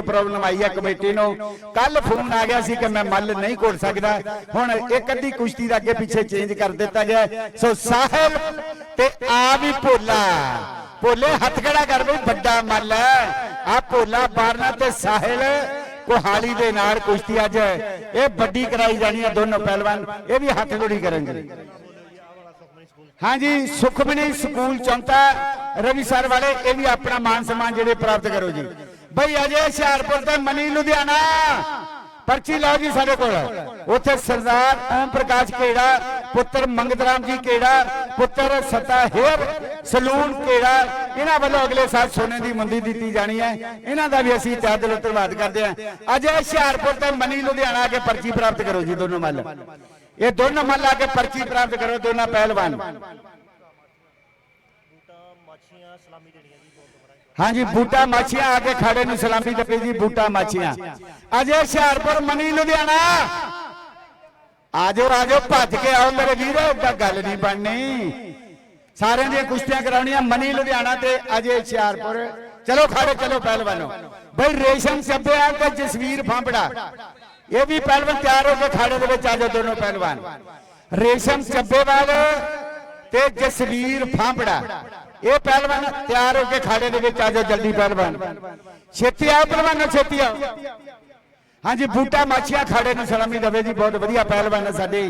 Problem ਆਈ ਹੈ committee ਨੂੰ। ਕੱਲ ਫੋਨ ਆ ਗਿਆ ਸੀ ਕਿ ਮੈਂ ਮੱਲ ਨਹੀਂ ਘੋੜ ਸਕਦਾ। ਹੁਣ ਇੱਕ ਅੱਧੀ ਕੁਸ਼ਤੀ ਦਾ ਅੱਗੇ ਪਿੱਛੇ ਚੇਂਜ ਕਰ ਦਿੱਤਾ ਗਿਆ ਸੋ ਸਾਹਿਲ ਤੇ ਆ ਵੀ ਭੋਲਾ। ਭੋਲੇ ਹੱਥ ਖੜਾ ਕਰ ਬਈ, ਵੱਡਾ ਮੱਲ ਆ ਭੋਲਾ ਬਾਰਨਾ ਤੇ ਸਾਹਿਲ ਕੋਹਾਲੀ ਦੇ ਨਾਲ ਕੁਸ਼ਤੀ ਅੱਜ। ਇਹ ਵੱਡੀ ਕਰਾਈ ਜਾਣੀ ਹੈ ਦੋਨੋਂ ਪਹਿਲਵਾਨ। ਇਹ ਵੀ ਹੱਥ ਜੋੜੀ ਕਰਨਗੇ। ਹਾਂਜੀ, ਸੁਖਮਨੀ ਸਕੂਲ ਚੌਂਤਾ ਰਵੀ ਸਰ ਵਾਲੇ, ਇਹ ਵੀ ਆਪਣਾ ਮਾਨ ਸਨਮਾਨ ਜਿਹੜੇ ਪ੍ਰਾਪਤ ਕਰੋ ਜੀ। ਬਈ ਅਜੇ ਹੁਸ਼ਿਆਰਪੁਰ ਤੇ ਮਨੀ ਲੁਧਿਆਣਾ। ਪਰਚੀ ਲਾਓ ਜੀ ਸਾਡੇ ਕੋਲ। ਉੱਥੇ ਸਰਦਾਰ ਓਮ ਪ੍ਰਕਾਸ਼ ਕੇੜਾ ਪੁੱਤਰ ਮੰਗਤ ਰਾਮ ਜੀ ਕੇੜਾ ਪੁੱਤਰ ਸਤਾ ਹੇਰ ਸਲੂਨ ਕੇੜਾ ਇਹਨਾਂ ਵੱਲੋਂ ਅਗਲੇ ਸਾਲ ਸੋਨੇ ਦੀ ਮੰਦੀ ਦਿੱਤੀ ਜਾਣੀ ਹੈ। ਇਹਨਾਂ ਦਾ ਵੀ ਅਸੀਂ ਤਹਿ ਦਿਲੋਂ ਧੰਨਵਾਦ ਕਰਦੇ ਹਾਂ। ਅਜੇ ਹੁਸ਼ਿਆਰਪੁਰ ਤੇ ਮਨੀ ਲੁਧਿਆਣਾ ਆ ਕੇ ਪਰਚੀ ਪ੍ਰਾਪਤ ਕਰੋ ਜੀ ਦੋਨੋਂ ਮੱਲ। ਇਹ ਦੋਨੋਂ ਮੱਲ ਆ ਕੇ ਪਰਚੀ ਪ੍ਰਾਪਤ ਕਰੋ ਦੋਨਾਂ ਪਹਿਲਵਾਨ। ਬੂਟਾ, ਮਾਛੀਆਂ, ਸਲਾਮੀ ਦੇਣੀਆਂ ਜੀ ਹਾਂਜੀ, ਬੂਟਾ ਮਾਛੀਆਂ ਆ ਕੇ ਖਾੜੇ ਨੂੰ, ਸਲਾਮੀ ਦਿੱਤੀ ਜੀ, ਬੂਟਾ ਮਾਛੀਆਂ। ਅਜੇ ਹੁਸ਼ਿਆਰਪੁਰ ਮਨੀ, ਲੁਧਿਆਣਾ। ਆਜੋ ਆਜੋ, ਭੱਜ ਕੇ ਆਓ ਮੇਰੇ ਵੀਰੋ ਏਦਾਂ ਗੱਲ ਨਹੀਂ ਬਣਨੀ। ਸਾਰਿਆਂ ਦੀਆਂ ਕੁਸ਼ਤੀਆਂ ਕਰਾਉਣੀਆਂ ਮਨੀ, ਲੁਧਿਆਣਾ ਤੇ ਅਜੇ ਹੁਸ਼ਿਆਰਪੁਰ। ਚਲੋ, ਖਾੜੇ, ਚਲੋ, ਪਹਿਲਵਾਨੋ। ਬਈ, ਰੇਸ਼ਮ ਸੱਭਿਆ ਤੇ ਜਸਵੀਰ ਫਾਂਬੜਾ। ਇਹ ਵੀ ਪਹਿਲਵਾਨ ਤਿਆਰ ਹੋ ਕੇ ਖਾੜੇ ਦੇ ਵਿੱਚ ਆ ਜਾਓ ਦੋਨੋਂ ਪਹਿਲਵਾਨ। ਰੇਸ਼ਮ ਚੱਬੇਵਾਲ ਤੇ ਜਸਵੀਰ ਫਾਂਪੜਾ। ਇਹ ਪਹਿਲਵਾਨ ਤਿਆਰ ਹੋ ਕੇ ਖਾੜੇ ਦੇ ਵਿੱਚ ਆਜੋ ਜਲਦੀ ਪਹਿਲਵਾਨ। ਛੇਤੀ ਆਓ ਪਹਿਲਵਾਨੋ, ਛੇਤੀ ਆਓ। ਹਾਂਜੀ, ਬੂਟਾ ਮਾਛੀਆਂ ਖਾੜੇ ਨੂੰ ਸਲਾਮੀ ਦਵੇ ਜੀ, ਬਹੁਤ ਵਧੀਆ ਪਹਿਲਵਾਨ ਹੈ ਸਾਡੇ।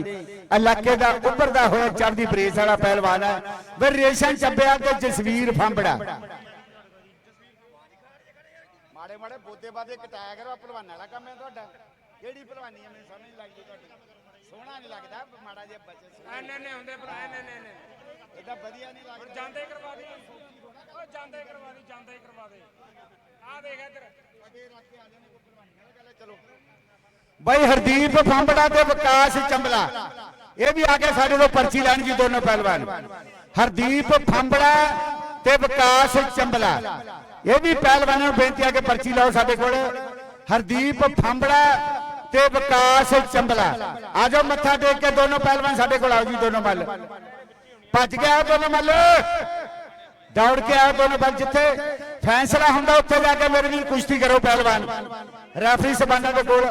ਇਲਾਕੇ ਦਾ ਉੱਭਰਦਾ ਹੋਇਆ ਚੜ੍ਹਦੀ ਬਰੇਸ ਵਾਲਾ ਪਹਿਲਵਾਨ ਹੈ ਵੇ ਰੇਸ਼ਮ ਚੱਬਿਆ ਤੇ ਜਸਵੀਰ ਫਾਂਬੜਾ ਮਾੜੇ ਮਾੜੇ ਬੋਦੇ ਬਾਦੇ ਕਟਾਇਆ ਕਰੋ ਪਹਿਲਵਾਨਾਂ ਵਾਲਾ ਕੰਮ ਹੈ ਤੁਹਾਡਾ। ਕਿਹੜੀ ਪਹਿਲਵਾਨੀ ਹੈ ਮੈਨੂੰ ਸਮਝ ਨਹੀਂ ਲੱਗਦੀ ਤੁਹਾਡੀ। ਸੋਹਣਾ ਨਹੀਂ ਲੱਗਦਾ ਮਾੜਾ ਜਿਹਾ ਬੱਚੇ ਐਨੇ ਨੇ ਹੁੰਦੇ ਭਰਾ ਐਨੇ ਨੇ ਨੇ ਇਹਦਾ ਵਧੀਆ ਨਹੀਂ ਲੱਗਦਾ। ਜਾਂਦੇ ਕਰਵਾ ਦੇ। ਓ ਜਾਂਦੇ ਕਰਵਾ ਦੇ ਜਾਂਦੇ ਕਰਵਾ ਦੇ। ਆ ਦੇਖ ਇੱਧਰ। ਬਈ ਹਰਦੀਪ ਫੰਬੜਾ ਤੇ ਵਿਕਾਸ ਚੰਬਲਾ। ਇਹ ਵੀ ਆ ਕੇ ਸਾਡੇ ਤੋਂ ਪਰਚੀ ਲੈਣ ਜੀ ਦੋਨੋਂ ਪਹਿਲਵਾਨ। ਹਰਦੀਪ ਫੰਬੜਾ ਤੇ ਵਿਕਾਸ ਚੰਬਲਾ। ਇਹ ਵੀ ਪਹਿਲਵਾਨਾਂ ਨੂੰ ਬੇਨਤੀ ਆ ਕਿ ਪਰਚੀ ਲਾਓ ਸਾਡੇ ਕੋਲ। ਹਰਦੀਪ ਫੰਬੜਾ ਤੇ ਵਿਕਾਸ ਚੰਬਲਾ। ਆ ਜਾਓ ਮੱਥਾ ਟੇਕ ਕੇ ਦੋਨੋਂ ਪਹਿਲਵਾਨ ਸਾਡੇ ਕੋਲ ਆਓ ਜੀ, ਦੋਨੋਂ ਮੱਲ। ਭੱਜ ਗਿਆ ਦੋਨੋਂ ਮੱਲ। ਦੌੜ ਕੇ ਆਇਆ ਦੋਨੋਂ ਮੱਲ ਜਿੱਥੇ ਫੈਸਲਾ ਹੁੰਦਾ, ਉੱਥੇ ਜਾ ਕੇ ਮੇਰੇ ਵੀਰ ਕੁਸ਼ਤੀ ਕਰੋ ਪਹਿਲਵਾਨ। ਰੈਫਰੀ ਸਬੰਧਾਂ ਦੇ ਕੋਲ।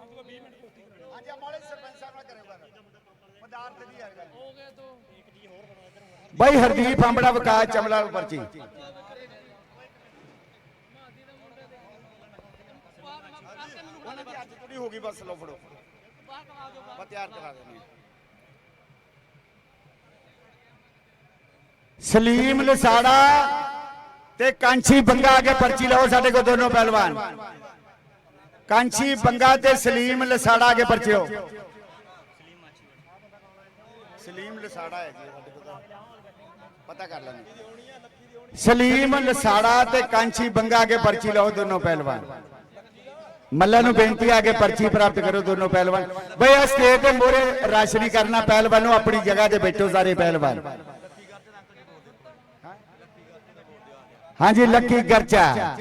ਹਾਂਜੀ ਮਾੜੇ ਸਰਪੰਚ ਸਾਹਿਬ ਨਾਲ ਕਰਿਓ ਗੱਲ। ਪਦਾਰਥ ਦੀ ਹੈ ਗੱਲ। ਹੋ ਗਿਆ ਤੋ ਇੱਕ ਜੀ ਹੋਰ ਬਣਾਓ ਇਧਰ ਬਾਈ ਹਰਦੀਪ ਆਂਬੜਾ ਵਿਕਾਸ ਚਮਲਾ ਨੂੰ ਪਰਚੀ ਉਹਨਾਂ ਦੀ ਅੱਜ ਥੋੜੀ ਹੋ ਗਈ ਬਸ ਲੋ ਫੜੋ। ਬਾ ਤਿਆਰ ਕਰਾ ਦੇਣੀ ਸਲੀਮ ਲਸਾੜਾ ਤੇ ਕਾਂਛੀ ਬੰਗਾ ਆ ਕੇ ਪਰਚੀ ਲਾਓ ਸਾਡੇ ਕੋਲ ਦੋਨੋਂ ਪਹਿਲਵਾਨ। ਕਾਂਛੀ ਬੰਗਾ ਤੇ ਸਲੀਮ ਲਸਾੜਾ ਕੇ ਪਰਚਿਓ ਸਲੀਮ ਲਸਾੜਾ ਹੈ ਜੀ, ਸਾਡੇ ਕੋਲ ਪਤਾ ਕਰ ਲੈਣਾ ਸਲੀਮ ਲਸਾੜਾ ਤੇ ਕਾਂਛੀ ਬੰਗਾ ਕੇ ਪਰਚੀ ਲਾਓ ਦੋਨੋਂ ਪਹਿਲਵਾਨ। ਮੱਲਾ ਨੂੰ ਬੇਨਤੀ ਆ ਕੇ ਪਰਚੀ ਪ੍ਰਾਪਤ ਕਰੋ ਦੋਨੋਂ ਪਹਿਲਵਾਨ। ਬਈ ਆ ਸਟੇਜ ਤੇ ਮੋਰੇ ਰਸ਼ ਕਰਨਾ, ਪਹਿਲਵਾਨ ਨੂੰ ਆਪਣੀ ਜਗ੍ਹਾ ਤੇ ਬੈਠੋ ਸਾਰੇ ਪਹਿਲਵਾਨ। ਹਾਂਜੀ ਲੱਕੀ ਗਰਚਾ।